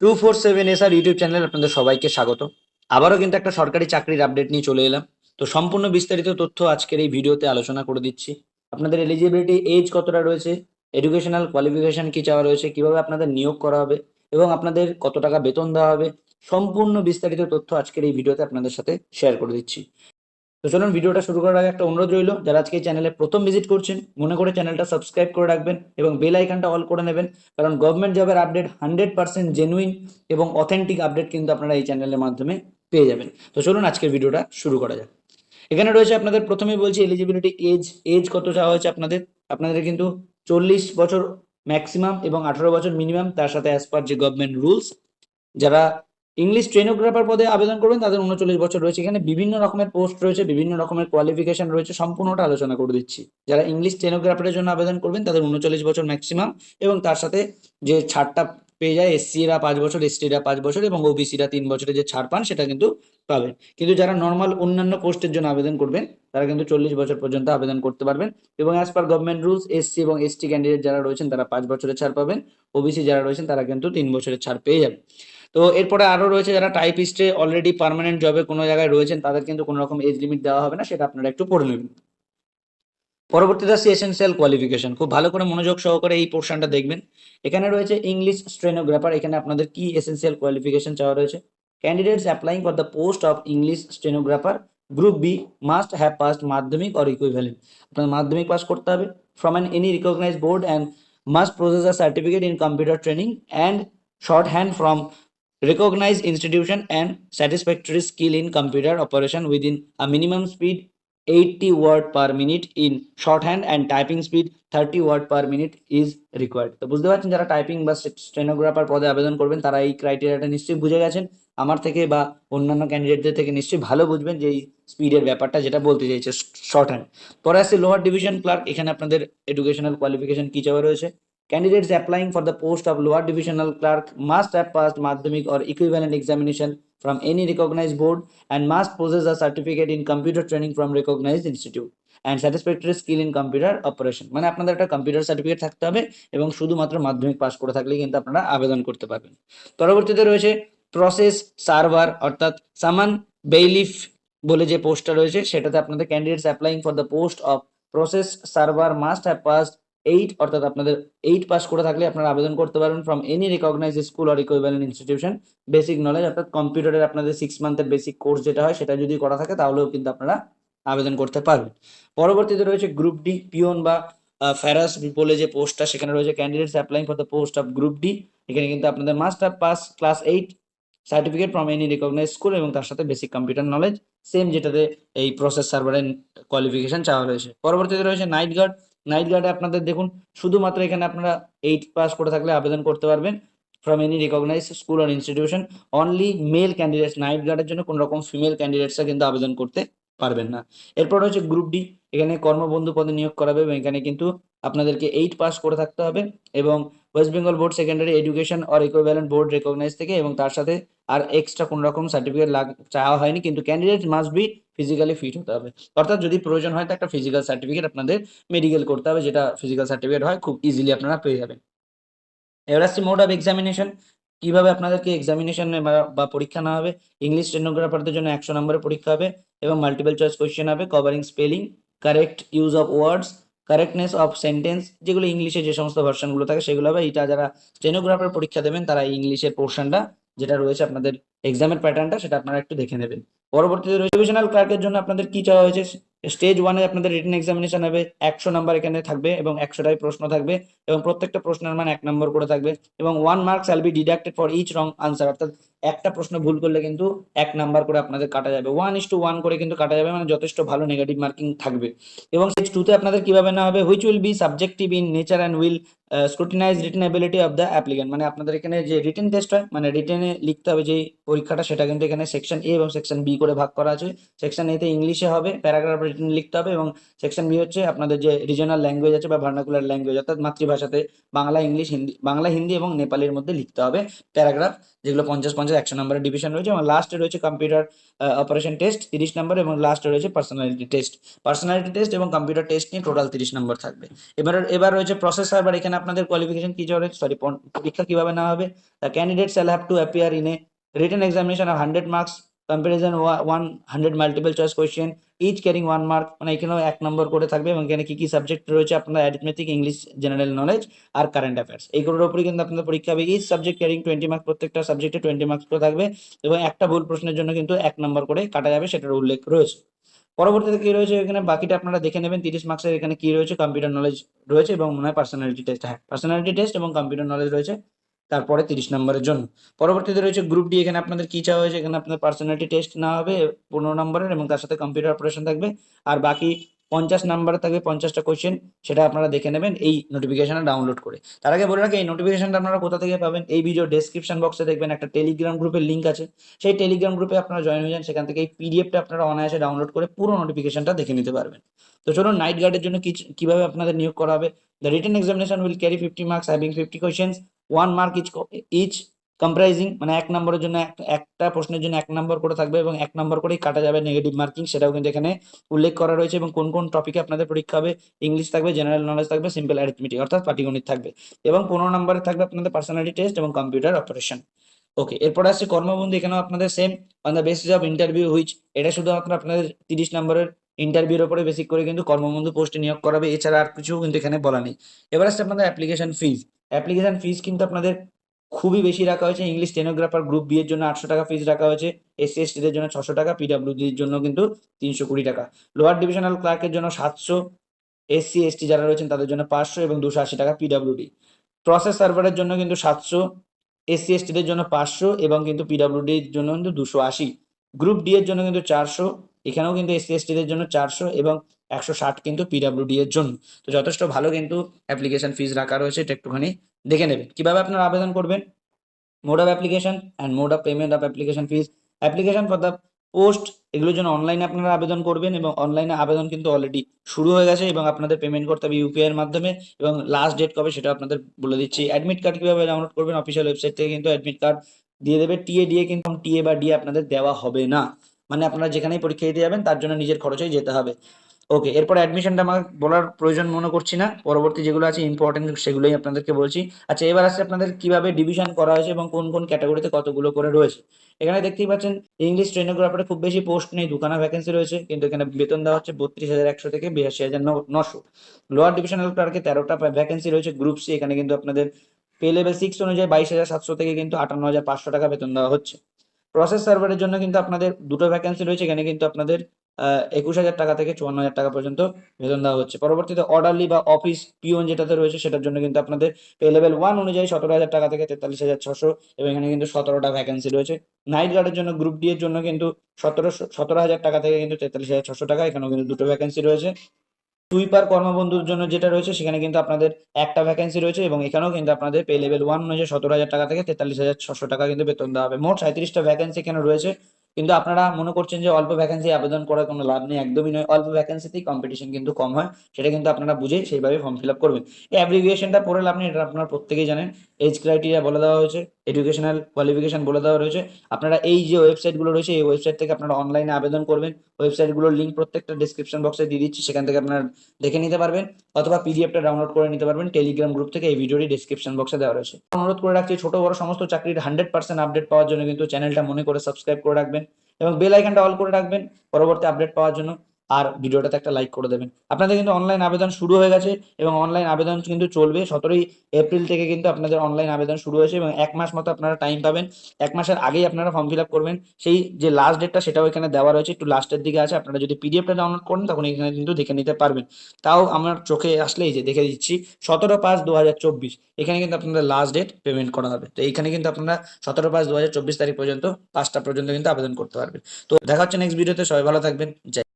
Two four seven S R YouTube channel আপনাদের সবাইকে স্বাগত। আবারও কিন্তু একটা সরকারি চাকরির আপডেট নিয়ে চলে এলাম। তো সম্পূর্ণ বিস্তারিত তথ্য আজকের এই ভিডিওতে আলোচনা করে দিচ্ছি। আপনাদের এলিজিবিলিটি এজ কতটা রয়েছে এডুকেশনাল কোয়ালিফিকেশন কি চাওয়া রয়েছে, কীভাবে আপনাদের নিয়োগ করা হবে, এবং আপনাদের কত টাকা বেতন দেওয়া হবে, সম্পূর্ণ বিস্তারিত তথ্য আজকের এই ভিডিওতে আপনাদের সাথে শেয়ার করে দিচ্ছি। তো চলুন ভিডিওটা শুরু করার আগে একটা অনুরোধ রইল, যারা আজকে এই চ্যানেলে প্রথম ভিজিট করছেন, মনে করে চ্যানেলটা সাবস্ক্রাইব করে রাখবেন এবং বেল আইকনটা অল করে নেবেন, কারণ গভর্নমেন্ট জবের আপডেট হান্ড্রেড পার্সেন্ট জেনুইন এবং অথেন্টিক আপডেট কিন্তু আপনারা এই চ্যানেলের মাধ্যমে পেয়ে যাবেন। তো চলুন আজকের ভিডিওটা শুরু করা যাক। এখানে রয়েছে আপনাদের প্রথমেই বলছি এলিজিবিলিটি এজ এজ কত চাওয়া হয়েছে আপনাদের? আপনাদের কিন্তু চল্লিশ বছর ম্যাক্সিমাম এবং আঠারো বছর মিনিমাম তার সাথে অ্যাজ পার যে গভর্নমেন্ট রুলস যারা ইংলিশ ট্রেনোগ্রাফার পদে আবেদন করবেন। তাদের উনচল্লিশ বছর রয়েছে। এখানে বিভিন্ন রকমের পোস্ট রয়েছে, বিভিন্ন রকমের কোয়ালিফিকেশন রয়েছে। সম্পূর্ণটা আলোচনা করে দিচ্ছি। যারা ইংলিশ ট্রেনোগ্রাফারের জন্য আবেদন করবেন, তাদের উনচল্লিশ বছর ম্যাক্সিমাম এবং তার সাথে যে ছাড়টা পেয়ে যায় এসসিরা পাঁচ বছর এসটিরা পাঁচ বছর এবং ওবিসিরা তিন বছরে যে ছাড় পান, সেটা কিন্তু পাবেন। কিন্তু যারা নর্মাল অন্যান্য পোস্টের জন্য আবেদন করবেন, তারা কিন্তু চল্লিশ বছর পর্যন্ত আবেদন করতে পারবেন। এবং as per government rules SC এবং এসটি ক্যান্ডিডেট যারা রয়েছেন, তারা পাঁচ বছরের ছাড় পাবেন। ওবিসি যারা রয়েছেন, তারা কিন্তু তিন বছরের ছাড় পেয়ে যাবেন। তো এরপরে আরও রয়েছে যারা টাইপিস্টে অলরেডি পার্মানেন্ট জবে কোনো জায়গায় রয়েছেন, তাদের কিন্তু কোনো রকম এজ লিমিট দেওয়া হবে না, সেটা আপনারা একটু পড়ে নেবেন। পরবর্তীতে আসছে এসেন্সিয়াল কোয়ালিফিকেশন খুব ভালো করে মনোযোগ সহকারে এই পোর্শনটা দেখবেন। এখানে রয়েছে ইংলিশ স্টেনোগ্রাফার এখানে আপনাদের কি এসেন্সিয়াল কোয়ালিফিকেশন চাওয়া রয়েছে? Candidates applying for the post of English stenographer group B must have passed Madhyamik or equivalent আপনার মাধ্যমিক পাস করতে হবে। From an any recognise board and must process a certificate in computer training and shorthand from recognized institution and satisfactory skill in computer operation within a minimum speed 80 word per minute in shorthand and typing speed 30 word per minute is required. তো বুঝতে পারছেন, যারা typing বা stenographer পদে আবেদন করবেন, তারা এই ক্রাইটেরিয়াটা নিশ্চয়ই বুঝে গেছেন। আমার থেকে বা অন্যান্য ক্যান্ডিডেটদের থেকে নিশ্চয়ই ভালো বুঝবেন যে এই স্পিডের ব্যাপারটা যেটা বলতে চাইছে শর্ট হ্যান্ড পরে আসছে লোয়ার ডিভিশন ক্লার্ক এখানে আপনাদের এডুকেশনাল কোয়ালিফিকেশন কি চাওয়া রয়েছে? Candidates applying for the post of lower divisional clerk must have passed madhyamik or equivalent examination from any recognized board and must possess a certificate in computer training from recognized institute and satisfactory skill in computer operation মানে আপনাদের একটা computer certificate থাকতে হবে এবং শুধুমাত্র মাধ্যমিক pass করে থাকলে কিন্তু আপনারা আবেদন করতে পারবেন পরবর্তীতে রয়েছে প্রসেস সার্ভার অর্থাৎ সামান বেইলিফ বলে যে পোস্টটা রয়েছে সেটাতে আপনাদের candidates applying for the post of process server must have passed eight অর্থাৎ আপনাদের এইট পাস করে থাকলে আপনারা আবেদন করতে পারবেন from any recognise school or equivalent institution basic knowledge অর্থাৎ কম্পিউটারের আপনাদের সিক্স মান্থের বেসিক কোর্স যেটা হয়, সেটা যদি করা থাকে, তাহলেও কিন্তু আপনারা আবেদন করতে পারবেন। পরবর্তীতে রয়েছে গ্রুপ ডি পিওন বা ফ্যারাস বলে যে পোস্টটা সেখানে রয়েছে candidates applying for the post of group D এখানে কিন্তু আপনাদের master pass class eight certificate from any recognise school এবং তার সাথে বেসিক কম্পিউটার নলেজ সেম যেটাতে এই প্রসেস সার্ভারের কোয়ালিফিকেশন চাওয়া রয়েছে। পরবর্তীতে রয়েছে নাইট গার্ড নাইট গার্ডে আপনাদের দেখুন, শুধুমাত্র এখানে আপনারা এইট পাস করে থাকলে আবেদন করতে পারবেন from any recognise school or institution only male candidates night গার্ডের জন্য কোনো রকম ফিমেল ক্যান্ডিডেটসরা কিন্তু আবেদন করতে পারবেন না। এরপর হচ্ছে গ্রুপ ডি এখানে কর্মবন্ধু পদে নিয়োগ করাবে এবং এখানে কিন্তু আপনাদেরকে এইট পাস করে থাকতে হবে এবং West Bengal board secondary education or equivalent board recognise থেকে এবং তার সাথে আর এক্সট্রা কোনো রকম সার্টিফিকেট লাগ চাওয়া হয়নি, কিন্তু candidate must be physically fit হতে হবে। অর্থাৎ যদি প্রয়োজন হয় তো একটা ফিজিক্যাল সার্টিফিকেট আপনাদের মেডিকেল করতে হবে, যেটা ফিজিক্যাল সার্টিফিকেট হয়, খুব ইজিলি আপনারা পেয়ে যাবেন। এবার আসছে মোড অফ এক্সামিনেশন কীভাবে আপনাদেরকে এক্সামিনেশন বা পরীক্ষা নেওয়া হবে? ইংলিশ স্টেনোগ্রাফারদের জন্য একশো নম্বরের পরীক্ষা হবে এবং মাল্টিপল চয়েস কোয়েশ্চেন হবে covering spelling correct use of words correctness of sentence যেগুলো ইংলিশে যে সমস্ত ভার্সনগুলো থাকে সেগুলো হবে। এটা যারা স্টেনোগ্রাফার পরীক্ষা দেবেন, তারা ইংলিশের পোর্শনটা যেটা রয়েছে আপনাদের এক্সামের প্যাটার্নটা সেটা আপনারা একটু দেখে নেবেন। পরবর্তীতে রিভিশনাল ক্লার্কের জন্য আপনাদের কি চাওয়া হয়েছে? স্টেজ ওয়ানে আপনাদের রিটেন এক্সামিনেশন হবে, একশো নাম্বার এখানে থাকবে এবং একশোটাই প্রশ্ন থাকবে এবং প্রত্যেকটা প্রশ্নের মান এক নম্বর করে থাকবে এবং one marks shall be deducted for each wrong answer অর্থাৎ একটা প্রশ্ন ভুল করলে কিন্তু এক নাম্বার করে আপনাদের কাটা যাবে। ওয়ান ইস টু ওয়ান করে কিন্তু কাটা যাবে মানে যথেষ্ট ভালো নেগেটিভ মার্কিং থাকবে। এবং স্টেজ টুতে আপনাদের কীভাবে না হবে? Which will be subjective in nature and will scrutinise written ability of the applicant মানে আপনাদের এখানে যে রিটেন টেস্ট হয় মানে রিটেনে লিখতে হবে যে পরীক্ষাটা, সেটা কিন্তু এখানে সেকশন এ এবং সেকশন বি করে ভাগ করা আছে। সেকশন এতে ইংলিশে হবে প্যারাগ্রাফ রিটেন লিখতে হবে এবং সেকশন বি হচ্ছে আপনাদের যে রিজনাল ল্যাঙ্গুয়েজ আছে বা ভার্নাকুলার ল্যাঙ্গুয়েজ অর্থাৎ মাতৃভাষাতে বাংলা ইংলিশ হিন্দি, বাংলা, হিন্দি এবং নেপালির মধ্যে লিখতে হবে। প্যারাগ্রাফ যেগুলো পঞ্চাশ পঞ্চাশ একশো নম্বরের ডিভিশন রয়েছে এবং লাস্টে রয়েছে কম্পিউটার অপারেশন টেস্ট তিরিশ নম্বর এবং লাস্টে রয়েছে পার্সোনালিটি টেস্ট পার্সোনালিটি টেস্ট এবং কম্পিউটার টেস্ট নিয়ে টোটাল তিরিশ নম্বর থাকবে। এবার এবার রয়েছে প্রসেস সার্ভার এখানে আপনাদের কোয়ালিফিকেশন কি হবে সরি পরীক্ষা কীভাবে নেওয়া হবে? The candidate shall have to appear in a written examination of hundred marks comparison one hundred multiple choice question each carrying one mark মানে এখানেও এক নম্বর করে থাকবে এবং এখানে কী কী সাবজেক্ট রয়েছে আপনার অ্যারিথমেটিক ইংলিশ জেনারেল নলেজ আর কারেন্ট অ্যাফেয়ার্স এইগুলোর উপরে কিন্তু আপনাদের পরীক্ষা হবে। Each subject carrying twenty mark প্রত্যেকটা সাবজেক্টে টোয়েন্টি মার্কস করে থাকবে এবং একটা ভুল প্রশ্নের জন্য কিন্তু এক নম্বর করে কাটা যাবে, সেটার উল্লেখ রয়েছে। পরবর্তীতে কি রয়েছে? এখানে বাকিটা আপনারা দেখে নেবেন, তিরিশ মার্কসের এখানে কি রয়েছে কম্পিউটার নলেজ রয়েছে এবং মনে হয় পার্সোনালিটি টেস্ট হ্যাঁ পার্সোনালিটি টেস্ট এবং কম্পিউটার নলেজ রয়েছে। তারপরে তিরিশ নম্বরের জন্য। পরবর্তীতে রয়েছে গ্রুপ ডি এখানে আপনাদের কি চাওয়া হয়েছে? এখানে আপনাদের পার্সোনালিটি টেস্ট না হবে, পনেরো নম্বরের এবং তার সাথে কম্পিউটার অপারেশন থাকবে। আর বাকি পঞ্চাশ নাম্বারে থাকবে পঞ্চাশটা কোয়েশ্চেন সেটা আপনারা দেখে নেবেন এই নোটিফিকেশনটা ডাউনলোড করে। তার আগে বলে রাখি, এই নোটিফিকেশনটা আপনারা কোথা থেকে পাবেন? এই ভিডিও ডেসক্রিপশন বক্সে দেখবেন একটা টেলিগ্রাম গ্রুপের লিঙ্ক আছে। সেই টেলিগ্রাম গ্রুপে আপনারা জয়েন হয়ে যান, সেখান থেকে এই পিডিএফটা আপনারা অনায়াসে ডাউনলোড করে পুরো নোটিফিকেশনটা দেখে নিতে পারবেন। তো চলুন নাইট গার্ডের জন্য কীভাবে আপনাদের নিয়োগ করা হবে? The written examination will carry fifty marks having fifty questions one mark each each comprising মানে এক নম্বরের জন্য এক- একটা প্রশ্নের জন্য এক নম্বর করে থাকবে এবং এক নম্বর করেই কাটা যাবে নেগেটিভ মার্কিং সেটাও কিন্তু এখানে উল্লেখ করা রয়েছে এবং কোন কোন টপিকে আপনাদের পরীক্ষা হবে ইংলিশ থাকবে জেনারেল নলেজ থাকবে সিম্পল অ্যারিথমেটিক অর্থাৎ পাটিগণিত থাকবে এবং পনেরো নম্বরে থাকবে আপনাদের পার্সোনালিটি টেস্ট এবং কম্পিউটার অপারেশন ওকে এরপর আসছে কর্মবন্ধু, এখানেও আপনাদের same on the basis of interview which এটা শুধুমাত্র আপনাদের তিরিশ নম্বরের ইন্টারভিউর উপরে বেসিক করে কিন্তু কর্মবন্ধু পোস্টে নিয়োগ করাবে, এছাড়া আর কিছু কিন্তু এখানে বলা নেই। এবার আসছে আপনাদের অ্যাপ্লিকেশন ফিজ অ্যাপ্লিকেশন ফিজ কিন্তু আপনাদের খুবই বেশি রাখা হয়েছে। ইংলিশ স্টেনোগ্রাফার গ্রুপ বি এর জন্য আটশো টাকা ফিজ রাখা হয়েছে। এসসি এসটিদের জন্য ছশো টাকা পিডাব্লিউডির জন্য কিন্তু তিনশো কুড়ি টাকা। লোয়ার ডিভিশনাল ক্লার্কের জন্য সাতশো এসসি এসটি যারা রয়েছেন তাদের জন্য পাঁচশো এবং দুশো আশি টাকা পিডাব্লিউডি প্রসেস সার্ভারের জন্য কিন্তু সাতশো এসসি এসটিদের জন্য পাঁচশো এবং কিন্তু পিডাব্লিউডির জন্য কিন্তু দুশো আশি। গ্রুপ ডি এর জন্য কিন্তু চারশো, এখানেও কিন্তু এসসি এসটিদের জন্য চারশো এবং একশো ষাট কিন্তু পিডাব্লিউডি এর জন্য। তো যথেষ্ট ভালো কিন্তু অ্যাপ্লিকেশন ফিজ রাখা রয়েছে, এটা একটুখানি দেখে নেবেন কীভাবে আপনারা আবেদন করবেন? Mode of application and mode of payment of application fees application for the post এগুলোর জন্য অনলাইনে আপনারা আবেদন করবেন এবং অনলাইনে আবেদন কিন্তু অলরেডি শুরু হয়ে গেছে এবং আপনাদের পেমেন্ট করতে হবে ইউপিআই এর মাধ্যমে এবং লাস্ট ডেট কবে সেটা আপনাদের বলে দিচ্ছি। অ্যাডমিট কার্ড কীভাবে ডাউনলোড করবেন? অফিসিয়াল ওয়েবসাইট থেকে কিন্তু অ্যাডমিট কার্ড দিয়ে দেবে। টিএ দিয়ে কিন্তু টিএ বা ডি আপনাদের দেওয়া হবে না। মানে আপনারা যেখানেই পরীক্ষা দিতে যাবেন, তার জন্য নিজের খরচেই যেতে হবে। ওকে এরপর অ্যাডমিশনটা আমার বলার প্রয়োজন মনে করছি না। পরবর্তী যেগুলো আছে ইম্পর্টেন্ট সেগুলোই আপনাদেরকে বলছি। আচ্ছা এবার আসছে আপনাদের কীভাবে ডিভিশন করা হয়েছে এবং কোন কোন ক্যাটাগরিতে কতগুলো করে রয়েছে। এখানে দেখতেই পাচ্ছেন ইংলিশ স্টেনোগ্রাফারে খুব বেশি পোস্ট নেই, দুখানা ভ্যাকেন্সি রয়েছে, কিন্তু এখানে বেতন দেওয়া হচ্ছে বত্রিশ হাজার একশো থেকে বিরাশি হাজার নশো। লোয়ার ডিভিশনাল ক্লার্কে তেরোটা ভ্যাকেন্সি রয়েছে গ্রুপ সি এখানে কিন্তু আপনাদের পে লেভেল সিক্স অনুযায়ী বাইশ হাজার সাতশো থেকে কিন্তু আটান্ন হাজার পাঁচশো টাকা বেতন দেওয়া হচ্ছে। প্রসেস সার্ভারের জন্য কিন্তু আপনাদের দুটো ভ্যাকেন্সি রয়েছে, এখানে কিন্তু আপনাদের একুশ হাজার টাকা থেকে চুয়ান্ন হাজার টাকা পর্যন্ত বেতন দেওয়া হচ্ছে। পরবর্তীতে অর্ডারলি বা অফিস পিওন যেটাতে রয়েছে, সেটার জন্য কিন্তু আপনাদের পে লেভেল ওয়ান অনুযায়ী সতেরো হাজার টাকা থেকে তেতাল্লিশ হাজার ছশো এবং এখানে কিন্তু সতেরোটা ভ্যাকেন্সি রয়েছে। নাইট গার্ডের জন্য গ্রুপ ডি এর জন্য কিন্তু সতেরো সতেরো হাজার টাকা থেকে কিন্তু তেতাল্লিশ হাজার ছশো টাকা, এখানেও কিন্তু দুটো ভ্যাকেন্সি রয়েছে। সুইপার কর্মবন্ধুর জন্য যেটা রয়েছে, সেখানে কিন্তু আপনাদের একটা ভ্যাকেন্সি রয়েছে এবং এখানেও কিন্তু আপনাদের পে লেভেল ওয়ান অনুযায়ী সতেরো হাজার টাকা থেকে তেতাল্লিশ হাজার ছশো টাকা কিন্তু বেতন দেওয়া হবে। মোট সাঁত্রিশটা ভ্যাকেন্সি এখানে রয়েছে। কিন্তু আপনারা মনে করছেন যে অল্প ভ্যাকেন্সি আবেদন করার কোনো লাভ নেই, একদমই নয়। অল্প ভ্যাকেন্সিতেই কম্পিটিশন কিন্তু কম হয়, সেটা কিন্তু আপনারা বুঝে সেইভাবে ফর্ম ফিল আপ করবেন। এই অ্যাব্রিভিয়েশনটা লাভ নেই, এটা আপনারা প্রত্যেকেই জানেন। এজ ক্রাইটেরিয়া বলে দেওয়া হয়েছে। এডুকেশনাল কোয়ালিফিকেশন বলে দেওয়া রয়েছে। আপনারা এই যে ওয়েবসাইটগুলো রয়েছে, এই ওয়েবসাইট থেকে আপনারা অনলাইনে আবেদন করবেন। ওয়েবসাইটগুলোর লিঙ্ক প্রত্যেকটা ডিসক্রিপশন বক্সে দিয়ে দিচ্ছি, সেখান থেকে আপনারা দেখে নিতে পারবেন অথবা পিডিএফটা ডাউনলোড করে নিতে পারবেন টেলিগ্রাম গ্রুপ থেকে এই ভিডিওটি ডিসক্রিপশন বক্সে দেওয়া রয়েছে। অনুরোধ করে রাখছি, ছোট, বড়, সমস্ত চাকরির হান্ড্রেড পার্সেন্ট আপডেট পাওয়ার জন্য কিন্তু চ্যানেলটা মনে করে সাবস্ক্রাইব করে রাখবেন এবং বেল আইকনটা অল করে রাখবেন পরবর্তী আপডেট পাওয়ার জন্য। আর ভিডিওটাতে একটা লাইক করে দেবেন। আপনাদের কিন্তু অনলাইন আবেদন শুরু হয়ে গেছে এবং অনলাইন আবেদন কিন্তু চলবে। সতেরোই এপ্রিল থেকে কিন্তু আপনাদের অনলাইন আবেদন শুরু হয়েছে এবং এক মাস মতো আপনারা টাইম পাবেন। এক মাসের আগেই আপনারা ফর্ম ফিল আপ করবেন। সেই যে লাস্ট ডেটটা সেটাও এখানে দেওয়া রয়েছে। একটু লাস্টের দিকে আছে। আপনারা যদি পিডিএফটা ডাউনলোড করেন, তখন এখানে কিন্তু দেখে নিতে পারবেন। তাও আমার চোখে আসলেই যে দেখে দিচ্ছি, সতেরো পাঁচ দু হাজার চব্বিশ। এখানে কিন্তু আপনাদের লাস্ট ডেট পেমেন্ট করা হবে। তো এইখানে কিন্তু আপনারা সতেরো পাঁচ দু হাজার চব্বিশ তারিখ পর্যন্ত, পাঁচটা পর্যন্ত কিন্তু আবেদন করতে পারবেন। তো দেখা হচ্ছে নেক্সট ভিডিওতে সবাই ভালো থাকবেন। জয়।